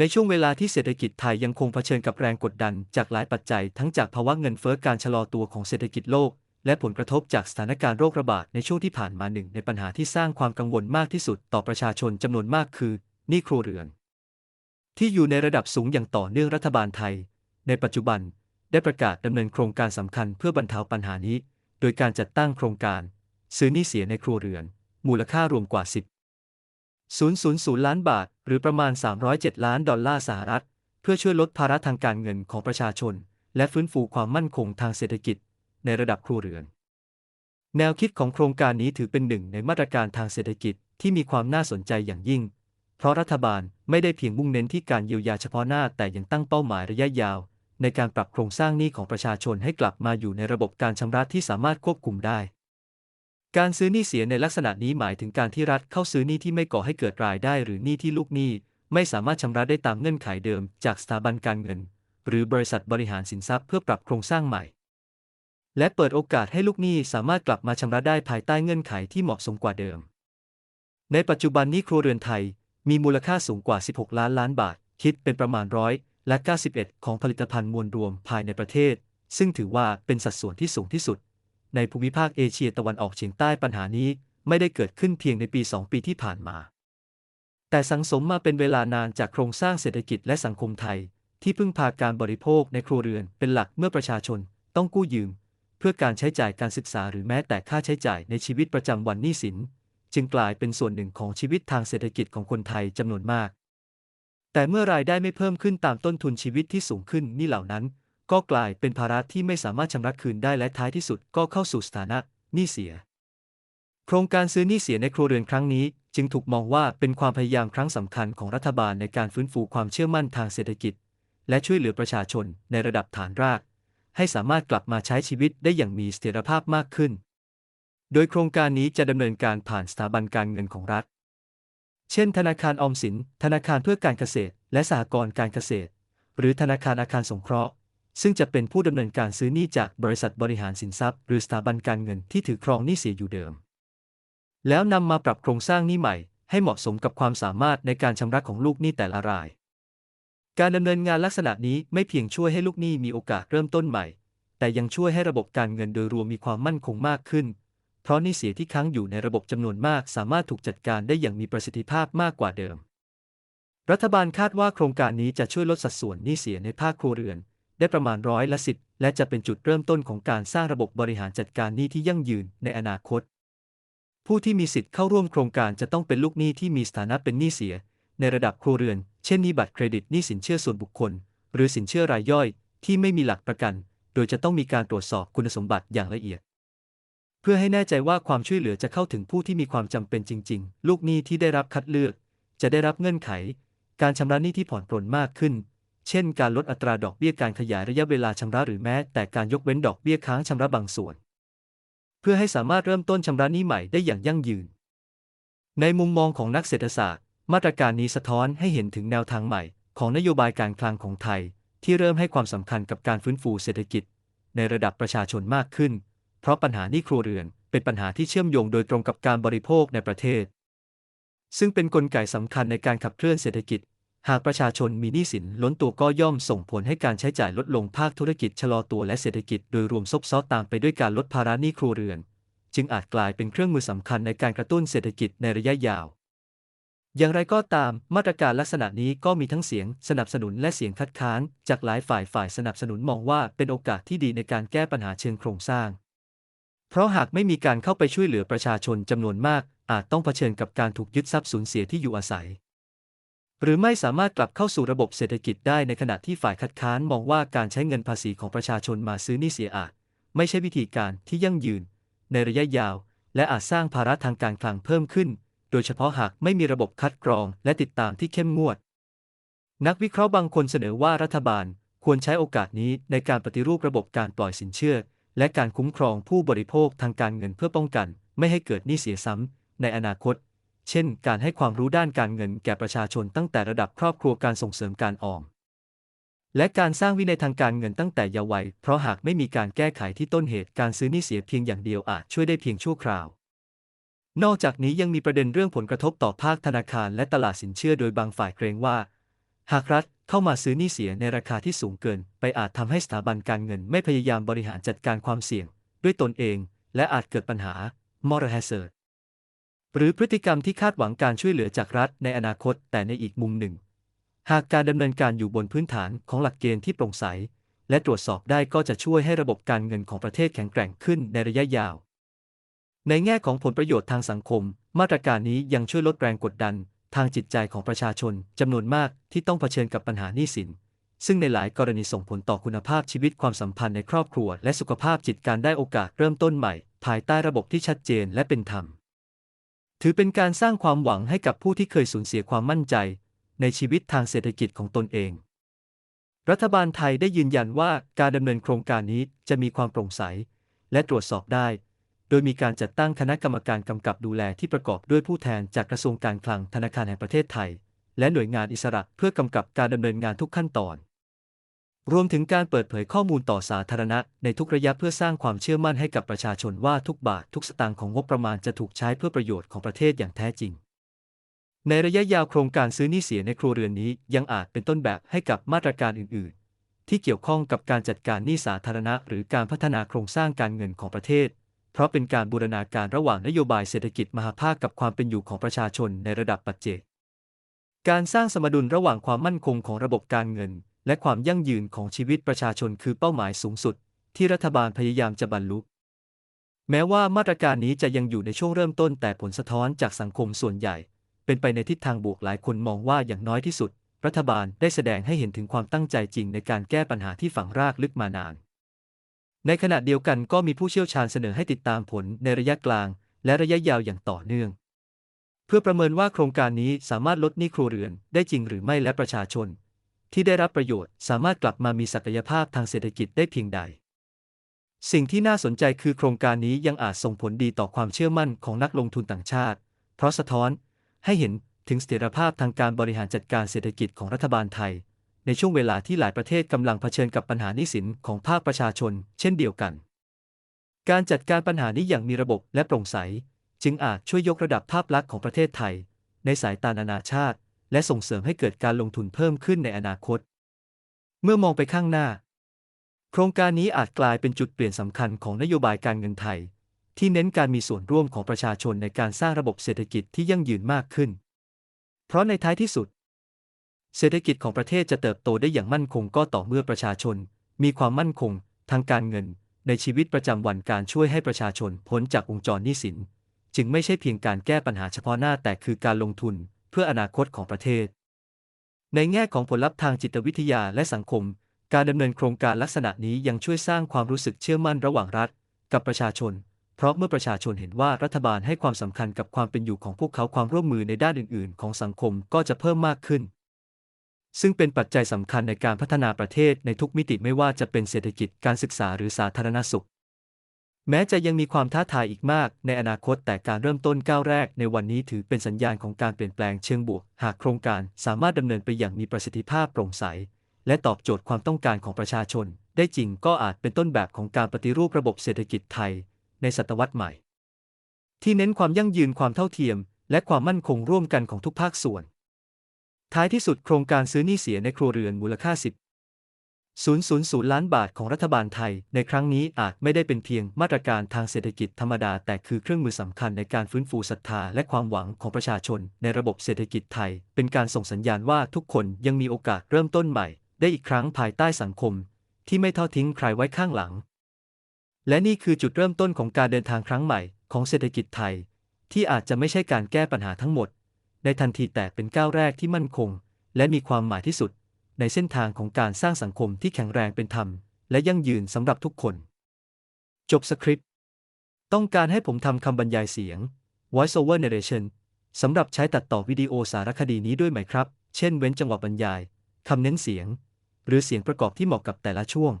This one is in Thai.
ในช่วงเวลาที่เศรษฐกิจไทยยังคงเผชิญกับแรงกดดันจากหลายปัจจัย ทั้งจากภาวะเงินเฟ้อการชะลอตัวของเศรษฐกิจโลก และผลกระทบจากสถานการณ์โรคระบาดในช่วงที่ผ่านมาหนึ่งในปัญหาที่สร้างความกังวลมากที่สุดต่อประชาชนจำนวนมากคือหนี้ครัวเรือน ที่อยู่ในระดับสูงอย่างต่อเนื่องรัฐบาลไทย ในปัจจุบันได้ประกาศดำเนินโครงการสำคัญเพื่อบรรเทาปัญหานี้ โดยการจัดตั้งโครงการ ซื้อหนี้เสียในครัวเรือน มูลค่ารวมกว่า10 000 ล้านบาท หรือประมาณ 307 ล้านดอลลาร์สหรัฐ เพื่อช่วยลดภาระทางการเงินของประชาชน และฟื้นฟูความมั่นคงทางเศรษฐกิจ ในระดับครัวเรือน แนวคิดของโครงการนี้ถือเป็นหนึ่งในมาตรการทางเศรษฐกิจที่มีความน่าสนใจอย่างยิ่ง เพราะรัฐบาลไม่ได้เพียงมุ่งเน้นที่การเยียวยาเฉพาะหน้าแต่ยังตั้งเป้าหมายระยะยาว ในการปรับโครงสร้างหนี้ของประชาชนให้กลับมาอยู่ในระบบการชำระที่สามารถควบคุมได้ การซื้อหนี้เสียในลักษณะนี้หมายถึงการที่รัฐเข้าซื้อหนี้ที่ไม่ก่อให้เกิดรายได้ หรือหนี้ที่ลูกหนี้ไม่สามารถชำระได้ตามเงื่อนไขเดิม จากสถาบันการเงิน หรือบริษัทบริหารสินทรัพย์เพื่อปรับโครงสร้างใหม่ และเปิดโอกาสให้ลูกหนี้สามารถกลับมาชำระได้ภายใต้เงื่อนไขที่เหมาะสมกว่าเดิม ในปัจจุบันนี้ครัวเรือนไทยมีมูลค่าสูงกว่า 16 ล้านล้านบาท คิดเป็นประมาณร้อยและ91 ของผลิตภัณฑ์มวลรวมภายในประเทศ ซึ่งถือว่าเป็นสัดส่วนที่สูงที่สุด ในภูมิภาคเอเชียตะวันออกเฉียงใต้ปัญหานี้ไม่ได้เกิดขึ้นเพียงในปี 2 ปีที่ผ่านมา แต่สังสมมาเป็นเวลานานจากโครงสร้างเศรษฐกิจและสังคมไทย ที่พึ่งพาการบริโภคในครัวเรือนเป็นหลักเมื่อประชาชนต้องกู้ยืม เพื่อการใช้จ่ายการศึกษาหรือแม้แต่ค่าใช้จ่ายในชีวิตประจำวันหนี้สิน จึงกลายเป็นส่วนหนึ่งของชีวิตทางเศรษฐกิจของคนไทยจำนวนมาก แต่เมื่อรายได้ไม่เพิ่มขึ้นตามต้นทุนชีวิตที่สูงขึ้นนี่เหล่านั้น ก็กลายเป็นภาระที่ไม่สามารถชำระคืนได้และท้ายที่สุดก็เข้าสู่สถานะหนี้เสีย โครงการซื้อหนี้เสียในครัวเรือนครั้งนี้ จึงถูกมองว่าเป็นความพยายามครั้งสำคัญของรัฐบาลในการฟื้นฟูความเชื่อมั่นทางเศรษฐกิจ และช่วยเหลือประชาชนในระดับฐานราก ให้สามารถกลับมาใช้ชีวิตได้อย่างมีเสถียรภาพมากขึ้น โดยโครงการนี้จะดำเนินการผ่านสถาบันการเงินของรัฐ เช่น ธนาคารออมสิน ธนาคารเพื่อการเกษตร และสหกรณ์การเกษตร หรือธนาคารอาคารสงเคราะห์ ซึ่งจะเป็นผู้ดำเนินการซื้อหนี้จากบริษัทบริหารสินทรัพย์ หรือสถาบันการเงินที่ถือครองหนี้เสียอยู่เดิม แล้วนำมาปรับโครงสร้างหนี้ใหม่ ให้เหมาะสมกับความสามารถในการชำระของลูกหนี้แต่ละราย การดำเนินงานลักษณะนี้ไม่เพียงช่วยให้ลูกหนี้มีโอกาสเริ่มต้นใหม่ แต่ยังช่วยให้ระบบการเงินโดยรวมมีความมั่นคงมากขึ้น เพราะหนี้เสียที่ค้างอยู่ในระบบจำนวนมาก สามารถถูกจัดการได้อย่างมีประสิทธิภาพมากกว่าเดิม รัฐบาลคาดว่าโครงการนี้จะช่วยลดสัดส่วนหนี้เสียในภาคครัวเรือน ได้ประมาณร้อยละสิบและจะเป็นจุดเริ่มต้นของการสร้างระบบบริหารจัดการหนี้ที่ยั่งยืนในอนาคต ผู้ที่มีสิทธิ์เข้าร่วมโครงการจะต้องเป็นลูกหนี้ที่มีสถานะเป็นหนี้เสีย ในระดับครัวเรือน เช่นหนี้บัตรเครดิตหนี้สินเชื่อส่วนบุคคล หรือสินเชื่อรายย่อยที่ไม่มีหลักประกัน โดยจะต้องมีการตรวจสอบคุณสมบัติอย่างละเอียด เพื่อให้แน่ใจว่าความช่วยเหลือจะเข้าถึงผู้ที่มีความจำเป็นจริง ๆ ลูกหนี้ที่ได้รับคัดเลือก จะได้รับเงื่อนไข การชำระหนี้ที่ผ่อนปรนมากขึ้น เช่น การลดอัตราดอกเบี้ยการขยายระยะเวลาชำระหรือแม้แต่การยกเว้นดอกเบี้ยค้างชำระบางส่วน เพื่อให้สามารถเริ่มต้นชำระหนี้ใหม่ได้อย่างยั่งยืน ในมุมมองของนักเศรษฐศาสตร์ มาตรการนี้สะท้อนให้เห็นถึงแนวทางใหม่ ของนโยบายการคลังของไทย ที่เริ่มให้ความสำคัญกับการฟื้นฟูเศรษฐกิจ ในระดับประชาชนมากขึ้น เพราะปัญหาหนี้ครัวเรือน เป็นปัญหาที่เชื่อมโยงโดยตรงกับการบริโภคในประเทศ ซึ่งเป็นนกลไกสำคัญในการขับเคลื่อนเศรษฐกิจ หากประชาชนมีหนี้สินล้นตัวก็ย่อมส่งผลให้การใช้จ่ายลดลงภาคธุรกิจชะลอตัวและเศรษฐกิจโดยรวมซบเซาตามไปด้วยการลดภาระหนี้ครัวเรือน จึงอาจกลายเป็นเครื่องมือสำคัญในการกระตุ้นเศรษฐกิจในระยะยาว อย่างไรก็ตาม มาตรการลักษณะนี้ก็มีทั้งเสียงสนับสนุนและเสียงคัดค้าน จากหลายฝ่ายฝ่ายสนับสนุนมองว่าเป็นโอกาสที่ดีในการแก้ปัญหาเชิงโครงสร้าง เพราะหากไม่มีการเข้าไปช่วยเหลือประชาชนจำนวนมาก อาจต้องเผชิญกับการถูกยึดทรัพย์สูญเสียที่อยู่อาศัย หรือไม่สามารถกลับเข้าสู่ระบบเศรษฐกิจได้ในขณะที่ฝ่ายคัดค้านมองว่าการใช้เงินภาษีของประชาชนมาซื้อนี้เสียอาจ ไม่ใช่วิธีการที่ยั่งยืน ในระยะยาว และอาจสร้างภาระทางการคลังเพิ่มขึ้น โดยเฉพาะหากไม่มีระบบคัดกรองและติดตามที่เข้มงวด นักวิเคราะห์บางคนเสนอว่ารัฐบาลควรใช้โอกาสนี้ในการปฏิรูประบบการปล่อยสินเชื่อ และการคุ้มครองผู้บริโภคทางการเงินเพื่อป้องกัน ไม่ให้เกิดหนี้เสียซ้ำในอนาคต เช่น การให้ความรู้ด้านการเงินแก่ประชาชนตั้งแต่ระดับครอบครัวการส่งเสริมการออม และการสร้างวินัยทางการเงินตั้งแต่เยาว์วัย เพราะหากไม่มีการแก้ไขที่ต้นเหตุการซื้อนี้เสียเพียงอย่างเดียวอาจช่วยได้เพียงชั่วคราว นอกจากนี้ยังมีประเด็นเรื่องผลกระทบต่อภาคธนาคารและตลาดสินเชื่อโดยบางฝ่ายเกรงว่า หากรัฐเข้ามาซื้อนี้เสียในราคาที่สูงเกิน ไปอาจทำให้สถาบันการเงินไม่พยายามบริหารจัดการความเสี่ยง ด้วยตนเอง และอาจเกิดปัญหา moral hazard หรือพฤติกรรมที่คาดหวังการช่วยเหลือจากรัฐในอนาคตแต่ในอีกมุมหนึ่ง หากการดำเนินการอยู่บนพื้นฐานของหลักเกณฑ์ที่โปร่งใส และตรวจสอบได้ก็จะช่วยให้ระบบการเงินของประเทศแข็งแกร่งขึ้นในระยะยาว ในแง่ของผลประโยชน์ทางสังคม มาตรการนี้ยังช่วยลดแรงกดดัน ทางจิตใจของประชาชนจำนวนมากที่ต้องเผชิญกับปัญหาหนี้สินซึ่งในหลายกรณีส่งผลต่อคุณภาพชีวิตความสัมพันธ์ในครอบครัว และสุขภาพจิตการได้โอกาสเริ่มต้นใหม่ ภายใต้ระบบที่ชัดเจนและเป็นธรรม ถือเป็นการสร้างความหวังให้กับผู้ที่เคยสูญเสียความมั่นใจ ในชีวิตทางเศรษฐกิจของตนเอง รัฐบาลไทยได้ยืนยันว่าการดำเนินโครงการนี้จะมีความโปร่งใส และตรวจสอบได้ โดยมีการจัดตั้งคณะกรรมการกำกับดูแลที่ประกอบด้วยผู้แทนจากกระทรวงการคลังธนาคารแห่งประเทศไทย และหน่วยงานอิสระเพื่อกำกับการดำเนินงานทุกขั้นตอน รวมถึงการเปิดเผยข้อมูลต่อสาธารณะในทุกระยะเพื่อสร้างความเชื่อมั่นให้กับประชาชนว่าทุกบาททุกสตางค์ของงบประมาณจะถูกใช้เพื่อประโยชน์ของประเทศอย่างแท้จริง ในระยะยาวโครงการซื้อหนี้เสียในครัวเรือนนี้ยังอาจเป็นต้นแบบให้กับมาตรการอื่น ๆ ที่เกี่ยวข้องกับการจัดการหนี้สาธารณะ หรือการพัฒนาโครงสร้างการเงินของประเทศ เพราะเป็นการบูรณาการระหว่างนโยบายเศรษฐกิจมหาภาคกับความเป็นอยู่ของประชาชนในระดับปัจเจก การสร้างสมดุลระหว่างความมั่นคงของระบบการเงิน และความยั่งยืนของชีวิตประชาชนคือเป้าหมายสูงสุด ที่รัฐบาลพยายามจะบรรลุแม้ว่ามาตรการนี้จะยังอยู่ในช่วงเริ่มต้นแต่ผลสะท้อนจากสังคมส่วนใหญ่ เป็นไปในทิศทางบวกหลายคนมองว่าอย่างน้อยที่สุด รัฐบาลได้แสดงให้เห็นถึงความตั้งใจจริงในการแก้ปัญหาที่ฝังรากลึกมานาน ในขณะเดียวกันก็มีผู้เชี่ยวชาญเสนอให้ติดตามผลในระยะกลาง และระยะยาวอย่างต่อเนื่อง เพื่อประเมินว่าโครงการนี้สามารถลดหนี้ครัวเรือนได้จริงหรือไม่และประชาชน ที่ได้รับประโยชน์สามารถกลับมามีศักยภาพทางเศรษฐกิจได้เพียงใด สิ่งที่น่าสนใจคือโครงการนี้ยังอาจส่งผลดีต่อความเชื่อมั่นของนักลงทุนต่างชาติ เพราะสะท้อนให้เห็นถึงเสถียรภาพทางการบริหารจัดการเศรษฐกิจของรัฐบาลไทย ในช่วงเวลาที่หลายประเทศกำลังเผชิญกับปัญหาหนี้สินของภาคประชาชน เช่นเดียวกัน การจัดการปัญหานี้อย่างมีระบบและโปร่งใส จึงอาจช่วยยกระดับภาพลักษณ์ของประเทศไทย ในสายตานานาชาติ และส่งเสริมให้เกิดการลงทุนเพิ่มขึ้นในอนาคต เมื่อมองไปข้างหน้า โครงการนี้อาจกลายเป็นจุดเปลี่ยนสำคัญของนโยบายการเงินไทย ที่เน้นการมีส่วนร่วมของประชาชนในการสร้างระบบเศรษฐกิจที่ยั่งยืนมากขึ้น เพราะในท้ายที่สุด เศรษฐกิจของประเทศจะเติบโตได้อย่างมั่นคงก็ต่อเมื่อประชาชน มีความมั่นคง ทางการเงิน ในชีวิตประจำวันการช่วยให้ประชาชนพ้นจากวงจรหนี้สิน จึงไม่ใช่เพียงการแก้ปัญหาเฉพาะหน้าแต่คือการลงทุน พื่ออนาคตของประเทศ ในแง่ของผลลัพธ์ทางจิตวิทยาและสังคม การดำเนินโครงการลักษณะนี้ยังช่วยสร้างความรู้สึกเชื่อมั่นระหว่างรัฐ กับประชาชน เพราะเมื่อประชาชนเห็นว่ารัฐบาลให้ความสำคัญกับความเป็นอยู่ของพวกเขาความร่วมมือในด้านอื่น ๆ ของสังคมก็จะเพิ่มมากขึ้นซึ่งเป็นปัจจัยสำคัญในการพัฒนาประเทศในทุกมิติไม่ว่าจะเป็นเศรษฐกิจการศึกษาหรือสาธารณสุข แม้จะยังมีความท้าทายอีกมากในอนาคตแต่การเริ่มต้นก้าวแรกในวันนี้ถือเป็นสัญญาณของการเปลี่ยนแปลงเชิงบวก หากโครงการสามารถดำเนินไปอย่างมีประสิทธิภาพโปร่งใส และตอบโจทย์ความต้องการของประชาชน ได้จริงก็อาจเป็นต้นแบบของการปฏิรูประบบเศรษฐกิจไทย ในศตวรรษใหม่ ที่เน้นความยั่งยืนความเท่าเทียม และความมั่นคงร่วมกันของทุกภาคส่วน ท้ายที่สุดโครงการซื้อหนี้เสียในครัวเรือนมูลค่า 10 000 ล้านบาทของรัฐบาลไทย ในครั้งนี้อาจไม่ได้เป็นเพียงมาตรการทางเศรษฐกิจธรรมดา แต่คือเครื่องมือสำคัญในการฟื้นฟูศรัทธาและความหวังของประชาชน ในระบบเศรษฐกิจไทย เป็นการส่งสัญญาณว่าทุกคนยังมีโอกาสเริ่มต้นใหม่ ได้อีกครั้งภายใต้สังคม ที่ไม่ทอดทิ้งใครไว้ข้างหลัง และนี่คือจุดเริ่มต้นของการเดินทางครั้งใหม่ของเศรษฐกิจไทย ที่อาจจะไม่ใช่การแก้ปัญหาทั้งหมด ในทันทีแต่เป็นก้าวแรกที่มั่นคง และมีความหมายที่สุด ในเส้นทางของการสร้างสังคมที่แข็งแรงเป็นธรรม และยั่งยืนสำหรับทุกคน จบสคริปต์ ต้องการให้ผมทำคำบรรยายเสียง voice over narration สำหรับใช้ตัดต่อวิดีโอสารคดีนี้ด้วยไหมครับ เช่นเว้นจังหวะบรรยาย คำเน้นเสียง หรือเสียงประกอบที่เหมาะกับแต่ละช่วง